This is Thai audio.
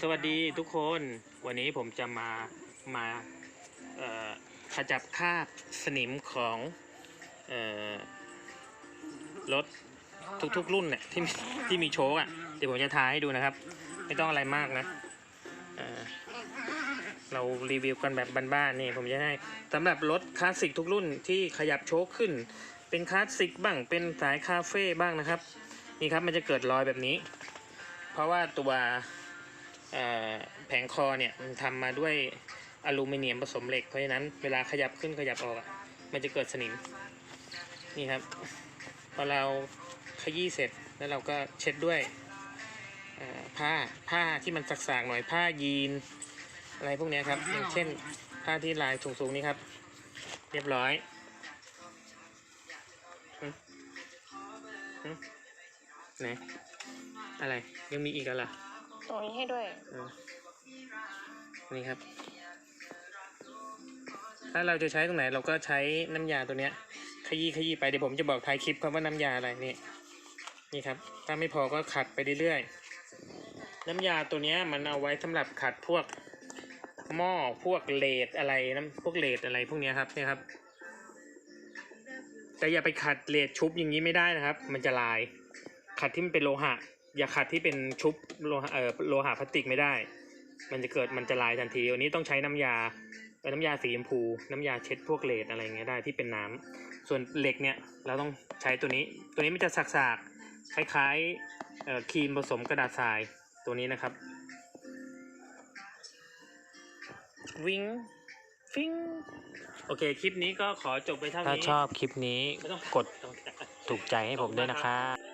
สวัสดีทุกคนวันนี้ผมจะมามาขจับคราบสนิมของรถทุกๆ รุ่นเนี่ยที่ที่มีโชคอะเดี๋ยวผมจะทายให้ดูนะครับ ไม่ต้องอะไรมากนะเเรารีวิวกันแบบบ้านๆนี่ผมจะให้สำหรับรถคลาสสิกทุกรุ่นที่ขยับโชคขึ้น เป็นคลาสสิกบ้างเป็นสายคาเฟ่บ้างนะครับ นี่ครับมันจะเกิดรอยแบบนี้ เพราะว่าตัว แผงคอเนี่ยมันทำมาด้วยอลูมิเนียมผสมเหล็ก เพราะฉะนั้นเวลาขยับขึ้นขยับออกอะมันจะเกิดสนิมนี่ครับพอเราขยี้เสร็จแล้วเราก็เช็ดด้วยผ้าผ้าที่มันสักๆหน่อยผ้ายีน อะไรพวกนี้ครับอย่างเช่นผ้าที่ลายสูงๆนี่ครับ เรียบร้อยหึหึไหนอะไรยังมีอีกอะล่ะ ตรงนี้ให้ด้วย อ่านี่ครับ ถ้าเราจะใช้ตรงไหนเราก็ใช้น้ำยาตัวเนี้ย ขยี้ขยี้ไปเดี๋ยวผมจะบอกท้ายคลิปครับว่าน้ำยาอะไรนี่นี่ครับ ถ้าไม่พอก็ขัดไปเรื่อยๆน้ำยาตัวเนี้ยมันเอาไว้สำหรับขัดพวกหม้อพวกเลดอะไรน้ำพวกเลดอะไรพวกเนี้ยครับเนี่ยครับ แต่อย่าไปขัดเลดชุบอย่างนี้ไม่ได้นะครับ มันจะลาย ขัดที่มันเป็นโลหะ ย่าขัดที่เป็นชุบโลหะเอ่อโลหะพลาสติกไม่ได้ มันจะเกิดมันจะลายทันที วันนี้ต้องใช้น้ำยาเอ่อน้ำยาสีชมพู น้ำยาเช็ดพวกเลดอะไรเงี้ยได้ที่เป็นน้ำส่วนเหล็กเนี่ยเราต้องใช้ตัวนี้ ตัวนี้มันจะสากๆคล้ายๆเอ่อครีมผสมกระดาษทรายตัวนี้นะครับวิงฟิงโอเค คลิปนี้ก็ขอจบไปเท่านี้ ถ้าชอบคลิปนี้ไม่ต้องกดถูกใจให้ผมด้วยนะครับบ